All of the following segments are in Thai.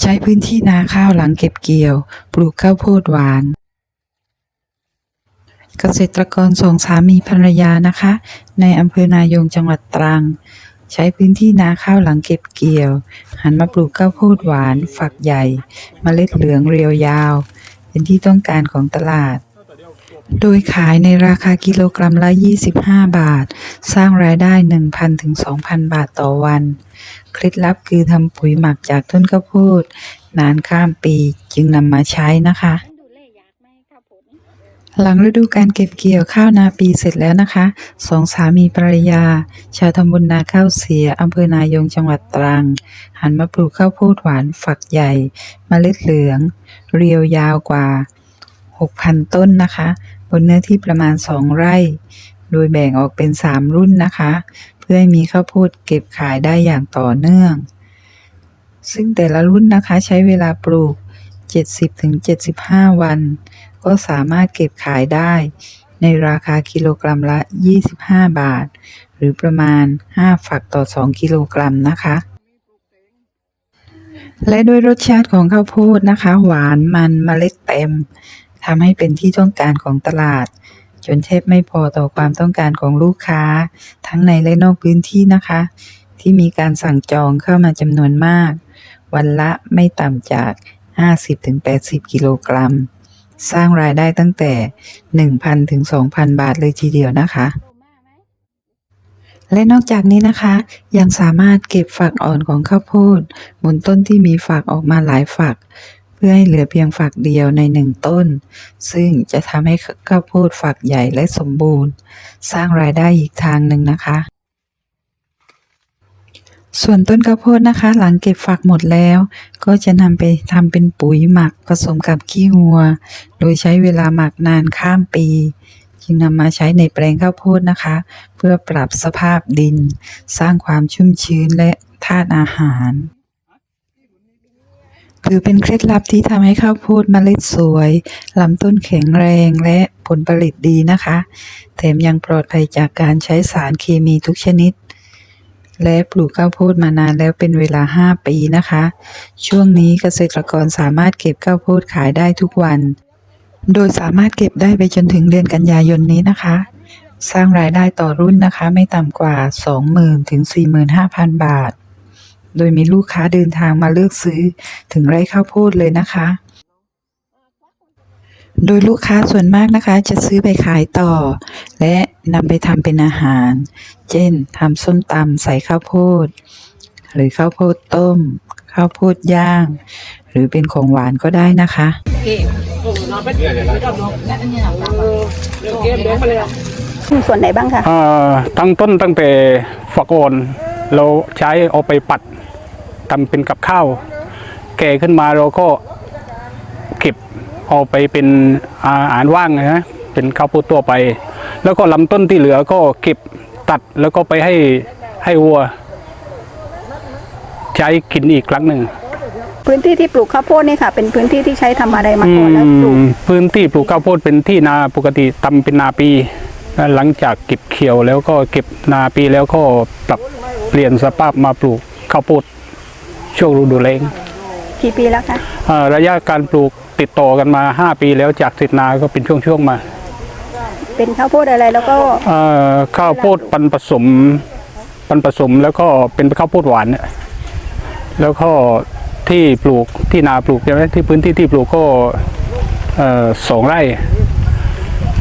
ใช้พื้นที่นาข้าวหลังเก็บเกี่ยว ปลูกข้าวโพดหวาน เกษตรกรสองสามีภรรยานะคะ ในอำเภอนายงจังหวัดตรัง ใช้พื้นที่นาข้าวหลังเก็บเกี่ยว หันมาปลูกข้าวโพดหวาน ฝักใหญ่เมล็ดเหลืองเรียวยาว เป็นที่ต้องการของตลาด โดยขายในราคากิโลกรัมละ 25 บาท สร้างรายได้ 1,000 ถึง 2,000 บาทต่อวัน เคล็ดลับคือทำปุ๋ยหมักจากต้นข้าวโพดนานข้ามปีจึงนำมาใช้นะคะ หลังฤดูการเก็บเกี่ยวข้าวนาปีเสร็จแล้วนะคะ สองสามีภรรยา ชาวตำบลนาข้าวเสียอำเภอนายงจังหวัดตรัง หันมาปลูกข้าวโพดหวานฝักใหญ่เมล็ดเหลือง เรียวยาวกว่า 6,000 ต้นนะคะ บนเนื้อที่ประมาณ 2 ไร่ โดยแบ่งออกเป็น 3 รุ่นนะคะ เพื่อให้มีข้าวโพดเก็บขายได้อย่างต่อเนื่อง ซึ่งแต่ละรุ่นนะคะใช้เวลาปลูก 70-75 วัน ก็สามารถเก็บขายได้ ในราคากิโลกรัมละ 25 บาท หรือประมาณ 5 ฝักต่อ 2 กิโลกรัมนะคะและด้วยรสชาติของข้าวโพดนะคะ หวานมันเมล็ดเต็ม ทำให้เป็นที่ต้องการของตลาด จนแทบไม่พอต่อความต้องการของลูกค้า ทั้งในและนอกพื้นที่นะคะ ที่มีการสั่งจองเข้ามาจำนวนมาก วันละไม่ต่ำจาก 50-80 กิโลกรัม สร้างรายได้ตั้งแต่ 1,000ถึง2,000 บาทเลยทีเดียวนะคะและนอกจากนี้นะคะ ยังสามารถเก็บฝักอ่อนของข้าวโพดบนต้นที่มีฝักออกมาหลายฝัก เพื่อให้เหลือเพียงฝักเดียวในหนึ่งต้น ซึ่งจะทำให้ข้าวโพดฝักใหญ่และสมบูรณ์ สร้างรายได้อีกทางหนึ่งนะคะ ส่วนต้นข้าวโพดนะคะ หลังเก็บฝักหมดแล้ว ก็จะนำไปทำเป็นปุ๋ยหมักผสมกับขี้วัว โดยใช้เวลาหมักนานข้ามปีจึงนำมาใช้ในแปลงข้าวโพดนะคะ เพื่อปรับสภาพดิน สร้างความชุ่มชื้นและธาตุอาหาร ถือเป็นเคล็ดลับที่ทำให้ข้าวโพดมเมล็ดสวยลำต้นแข็งแรงและผลผลิตดีนะคะ แถมยังปลอดภัยจากการใช้สารเคมีทุกชนิด และปลูกข้าวโพดมานานแล้วเป็นเวลา 5 ปีนะคะ ช่วงนี้เกษตรกรสามารถเก็บข้าวโพดขายได้ทุกวัน โดยสามารถเก็บได้ไปจนถึงเดือนกันยายนนี้นะคะ สร้างรายได้ต่อรุ่นนะคะ ไม่ต่ำกว่า 20,000ถึง45,000 บาท โดยมีลูกค้าเดินทางมาเลือกซื้อถึงไร่ข้าวโพดเลยนะคะ โดยลูกค้าส่วนมากนะคะ จะซื้อไปขายต่อ และนำไปทำเป็นอาหาร เช่นทำส้มตำใส่ข้าวโพด หรือข้าวโพดต้ม ข้าวโพดย่าง หรือเป็นของหวานก็ได้นะคะมีส่วนไหนบ้างคะ อ่าตั้งต้นตั้งแต่ฝักอ่อนเราใช้เอาไปปัด ทำเป็นกับข้าว แก่ขึ้นมาเราก็เก็บเอาไปเป็นอาหารว่างนะฮะเป็นข้าวโพดตัวไป แล้วก็ลำต้นที่เหลือก็เก็บตัดแล้วก็ไปให้ให้วัว ใช้กินอีกครั้งหนึ่งพื้นที่ที่ปลูกข้าวโพดนี่ค่ะ เป็นพื้นที่ที่ใช้ทำอะไรมาก่อนแล้วปลูกอืมพื้นที่ปลูกข้าวโพดเป็นที่นาปกติทำเป็นนาปีแล้วหลังจากเก็บเขียวแล้วก็เก็บนาปีแล้วก็ปรับเปลี่ยนสภาพมาปลูกข้าวโพด ช่วงฤดูแล้งกี่ปีแล้วคะอ่าระยะการปลูกติดต่อกันมา 5 ปีแล้วจากติดนาก็เป็นช่วงๆมาเป็นข้าวโพดอะไรแล้วก็เอ่อข้าวโพดปันผสม ปันผสมแล้วก็เป็นข้าวโพดหวานเนี่ยแล้วก็ที่ปลูกที่นาปลูกใช่ไหมที่พื้นที่ที่ปลูกก็เอ่อสองไร่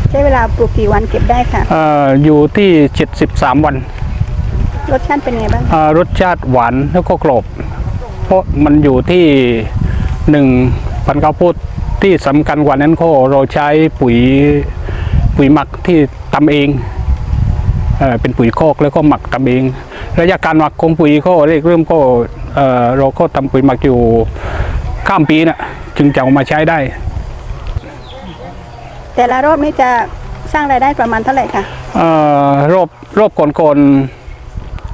ใช้เวลาปลูกกี่วันเก็บได้ค่ะเอ่ออยู่ที่ 73 วันรสชาติเป็นไงบ้างอ่ารสชาติหวานแล้วก็กรอบ เพราะมันอยู่ที่หนึ่งพันธุ์ข้าวโพดที่สำคัญกว่านั้นก็เราใช้ปุ๋ยปุ๋ยหมักที่ทำเองเอ่อเป็นปุ๋ยคอกแล้วก็หมักทำเอง ระยะการหมักของปุ๋ยก็เริ่มเริ่มก็เอ่อเราก็ทำปุ๋ยหมักอยู่ข้ามปีนะ่ะจึงจะเอามาใช้ได้ แต่ละรอบนี้จะสร้างรายได้ประมาณเท่าไหร่คะเอ่อรอบรอบก่อนๆ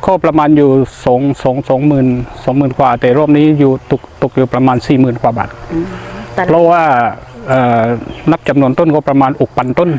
ก็ประมาณอยู่สองสองสองหมื่นสองหมื่นกว่า แต่รอบนี้อยู่ตกตกอยู่ประมาณสี่หมื่นกว่าบาทเพราะว่าเอ่อนับจำนวนต้นก็ประมาณอกพันต้น